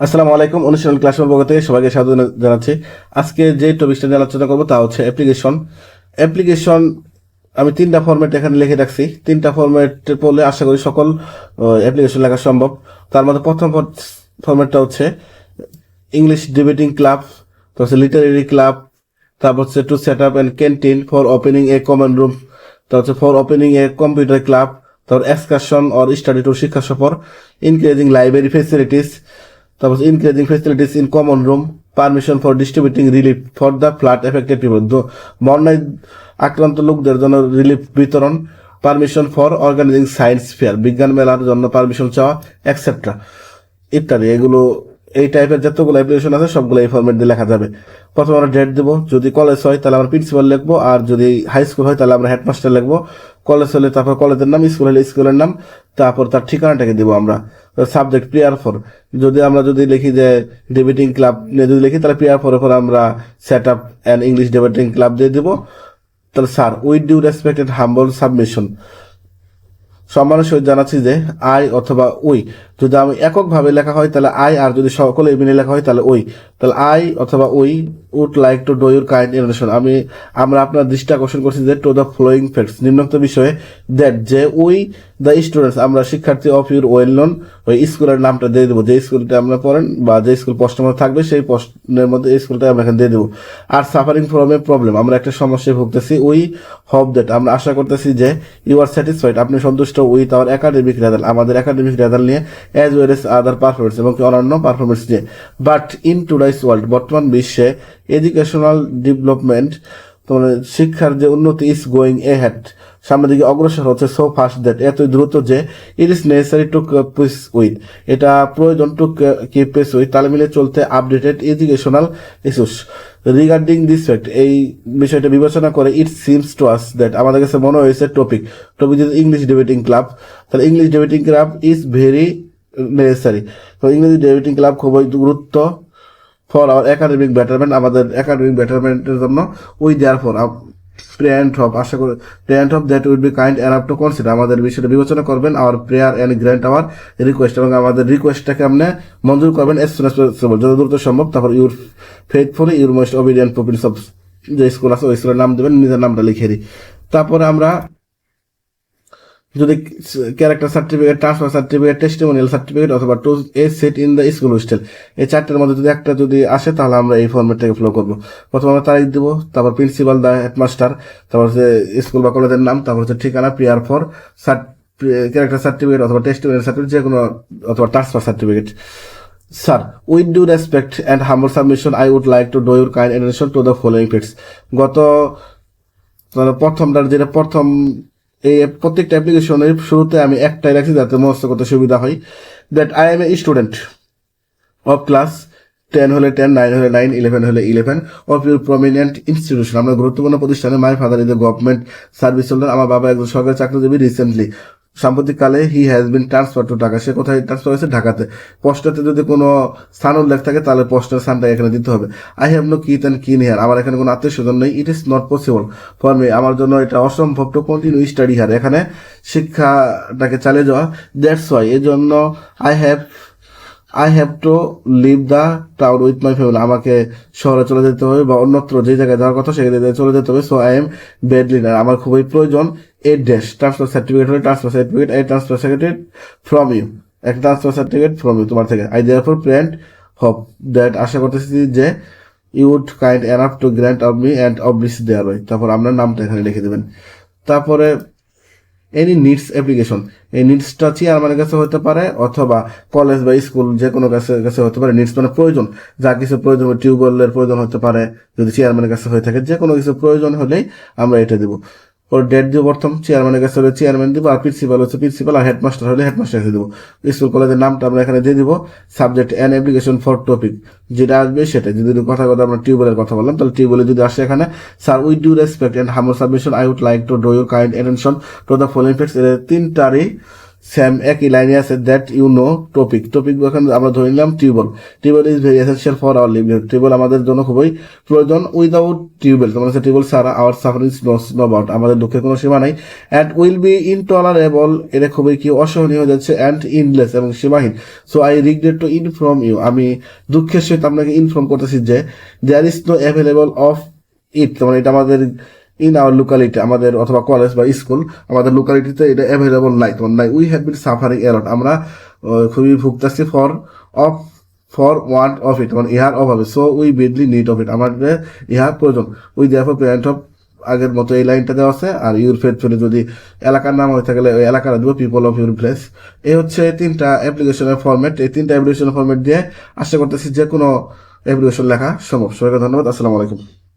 আসসালামু আলাইকুম অনুশীলন ক্লাসরুম পক্ষ সবাইকে স্বাগত জানাচ্ছি। আজকে যে টপিকটা নিয়ে আলোচনা করব তা হচ্ছে অ্যাপ্লিকেশন অ্যাপ্লিকেশন আমি তিনটা ফরম্যাট এখানে লিখে রাখছি। তিনটা ফরম্যাট পড়লে আশা করি সকল অ্যাপ্লিকেশন লেখা সম্ভব। তার মধ্যে প্রথম ফরম্যাটটা হচ্ছে ইংলিশ ডিবেটিং ক্লাব তারপর হচ্ছে লিটারেরি ক্লাব তারপর হচ্ছে to set up and canteen for opening a common room তারপর হচ্ছে for opening a computer club তারপর এক্সকারশন অর স্টাডি টুর শিক্ষা সফর ইনক্রিজিং লাইব্রেরি ফেসিলিটিস তারপর increasing facilities in common room permission for distributing relief for the flood affected people বন্যায় আক্রান্ত লোকদের জন্য রিলিফ বিতরণ permission for organizing science fair বিজ্ঞান মেলার জন্য পারমিশন চাওয়া এক্সেট্রা ইত্যাদি, এগুলো এই টাইপের যতগুলো অ্যাপ্লিকেশন আছে, সবগুলো এই ফরম্যাট দিয়ে লেখা যাবে। প্রথমে আমরা ডেট দেবো। যদি কলেজ হয়, তাহলে আমরা প্রিন্সিপাল লিখব। আর যদি হাই স্কুল হয়, তাহলে আমরা হেডমাস্টার লিখব। কলেজ হলে তারপর কলেজের নাম স্কুল হলে স্কুলের নাম, তারপর তার ঠিকানাটাকে দেবো আমরা। সাবজেক্ট প্রেয়ার ফর যদি আমরা যদি লিখি যে ডিবেটিং ক্লাব যদি লিখি, তাহলে প্রেয়ার ফর এখন আমরা set up and English debating club দিয়ে দেবো। তাহলে sir with due respected humble submission সম্মানের সহিত জানাচ্ছি যে, আই অথবা উই। যদি আমি এককভাবে লেখা হয়, তাহলে আই, আর যদি সকলে মিলে লেখা হয়, তাহলে ওই তাহলে আই অথবা we would like to do your kind information আমি, আমরা আপনার দৃষ্টি আকর্ষণ করছি যে টু দ্য ফ্লোয়িং ফ্যাক্টস নিম্নোক্ত বিষয়ে দ্যাট যে উই দ্য স্টুডেন্টস আমরা শিক্ষার্থী অফ ইউর ওয়েল নন ওই স্কুলের নামটা দিয়ে দেবো। যে স্কুলটা আমরা পড়েন বা যে স্কুল মধ্যে থাকবে, সেই প্রশ্নের মধ্যে স্কুলটা আমরা এখানে দিয়ে দেবো। আর সাফারিং ফ্রম এ প্রবলেম আমরা একটা সমস্যায় ভুগতেছি। উই হপ দ্যাট আমরা আশা করতেছি যে ইউ আর স্যাটিসফাইড আপনি সন্তুষ্ট উইথ আওয়ার একাডেমিক রেজাল্ট আমাদের একাডেমিক রেজাল্ট নিয়ে as well as other performance এবং অন্যান্য পারফরমেন্স নিয়ে। বাট ইন টুডাইস ওয়ার্ল্ড বর্তমান বিশ্বে এডুকেশনাল ডেভেলপমেন্ট তোমার শিক্ষার যে উন্নতি ইজ গোয়িং এ হ্যাড সামনের দিকে অগ্রসর হচ্ছে সো ফাস্ট দ্যাট এতই দ্রুত যে it is necessary to pace with এটা প্রয়োজন টু কি পেস উইথ তালে মিলে চলতে updated educational issues regarding this fact এই বিষয়টা বিবেচনা করে it seems to us that আমাদের কাছে মনে হয়েছে টপিক টপিক যদি ইংলিশ ডিবেটিং ক্লাব তাহলে English debating club is very necessary তো ইংলিশ ডিবেটিং ক্লাব খুবই গুরুত্ব ফর আওয়ার একাডেমিক বেটারমেন্ট আমাদের একাডেমিক বেটারমেন্টের জন্য উই দেয়ার ফর প্রেয়ান্ট অফ আশা করি প্রেয়ান্ট of that will be kind and to consider আমাদের বিষয়টা বিবেচনা করবেন our prayer and grant our request এবং আমাদের রিকোয়েস্টটাকে আপনি মঞ্জুর করবেন এস সুন পসিবল যত দ্রুত সম্ভব, তারপর your faithfully your most obedient pupils of যে স্কুল আছে, ওই স্কুলের নাম দেবেন, নিজের নামটা লিখে দিই। তারপরে আমরা যদি character certificate transfer certificate testimonial certificate অথবা to a set in the school hostel এই চারটার মধ্যে যদি একটা যদি আসে, তাহলে আমরা এই ফর্মেটটাকে ফলো করব। প্রথমে আমরা তারিখ দেবো, তারপর প্রিন্সিপাল দা হেডমাস্টার তারপর হচ্ছে স্কুল বা কলেজের নাম, তারপর হচ্ছে ঠিকানা prayer for cert character certificate অথবা টেস্টিমোনিয়াল সার্টিফিকেট যে কোনো অথবা transfer certificate sir with due respect and humble submission I would like to do your kind attention to the following facts গত মানে প্রথমটার, যেটা প্রথম এই প্রত্যেকটা অ্যাপ্লিকেশনের শুরুতে আমি একটাই রাখছি যাতে মস্ত করতে সুবিধা হয়। That I am a student of class ten হলে টেন নাইন হলে নাইন ইলেভেন হলে eleven of your prominent institution আমরা গুরুত্বপূর্ণ প্রতিষ্ঠানে my father is a government service holder আমার বাবা একজন সরকারি চাকরিজীবী রিসেন্টলি সাম্প্রতিককালে he has been transfer to Dhaka সে কোথায় ট্রান্সফার হয়েছে? ঢাকাতে। পোস্টাতে যদি কোনো স্থান উল্লেখ থাকে, তাহলে পোস্টার স্থানটা এখানে দিতে হবে। I have no kith and kin here আমার এখানে কোনো আত্মীয় স্বজন নেই। It is not possible for me আমার জন্য এটা অসম্ভব টু কন্টিনিউ স্টাডি হার এখানে শিক্ষাটাকে চালিয়ে যাওয়া। দ্যাটস ওয়াই এই জন্য I have I have to leave the town with my family আমাকে শহরে চলে যেতে হবে বা অন্যত্র যে জায়গায় যাওয়ার কথা, সেখানে চলে যেতে হবে। সো আই এম বেড লিডার আমার খুবই প্রয়োজন এ ড্যাশ ট্রান্সফার সার্টিফিকেট হলে ট্রান্সফার সার্টিফিকেট এই ট্রান্সফার সার্টিফিকেট ফ্রম ইউ একটা ট্রান্সফার সার্টিফিকেট ফ্রম ইউ তোমার থেকে। I there for প্রেন্ট hope that আশা করতেছি যে you would kind enough to grant of me and of oblige there ওই তারপর আপনার নামটা এখানে লিখে দেবেন। তারপরে এনি নিডস অ্যাপ্লিকেশন এই নিডসটা চেয়ারম্যানের কাছে হতে পারে, অথবা কলেজ বা স্কুল যে কোনো কাছে কাছে হতে পারে। নিডস মানে প্রয়োজন। যা কিছু প্রয়োজন টিউবওয়েলের প্রয়োজন হতে পারে। যদি চেয়ারম্যানের কাছে হয়ে থাকে, যে কোনো কিছু প্রয়োজন হলেই আমরা এটা দেবো। ওর ডেট দিব প্রথম চেয়ারম্যানের কাছে হলে চেয়ারম্যান দিব, আর প্রিন্সিপাল হচ্ছে প্রিন্সিপাল আর হেডমাস্টার হলে হেডমাস্টারকে দিব। স্কুল কলেজের নামটা আমরা এখানে দিয়ে দিব subject an application for topic যেটা আসবে সেটা যদি কথা কথা আমরা টিউবওয়েলের কথা বললাম, তাহলে টিউবওয়েলে যদি আসে এখানে sir with due respect and humble submission I would like to draw your kind attention to the following facts এর তিনটারই সেম একই লাইনে আছে that you know topic topic এখন আমরা ধরে নিলাম tubewell tubewell is very essential for our living tubewell আমাদের জন্য খুবই প্রয়োজন উইদাউট টিউবল তোমার কাছে টিউবল ছাড়া আওয়ার সাফারিং নো অ্যাবাউট আমাদের দুঃখের কোনো সীমা নাই অ্যান্ড উইল বি ইনটলারেবল এটা খুবই কি অসহনীয় হয়ে যাচ্ছে অ্যান্ড ইনলেস এবং সীমাহীন. So I regret to inform you আমি দুঃখের সহিত আপনাকে ইনফর্ম করতেছি যে there is no available of it মানে এটা আমাদের ইন আওয়ার লোকালিটি আমাদের অথবা কলেজ বা স্কুল আমাদের লোকালিটিতে এটা অ্যাভেলেবল নাই। তোমার নাই। We have been suffering a lot আমরা খুবই ভুগতেছি for of for want of it মানে ইহার অভাবে। So we badly need of it আমাদের ইহার প্রয়োজন। উই দেয়ার প্যারেন্ট অফ আগের মতো এই লাইনটা দেওয়া আছে। আর ইউর ফেথফুলি যদি এলাকার নাম হয়ে থাকলে ওই এলাকার দেবো পিপল অফ ইউর প্লেস এই হচ্ছে তিনটা অ্যাপ্লিকেশনের ফরম্যাট এই তিনটা অ্যাপ্লিকেশনের ফরম্যাট দিয়ে আশা করতেছি যে কোনো অ্যাপ্লিকেশন লেখা সম্ভব। সবাইকে ধন্যবাদ। আসসালামু আলাইকুম।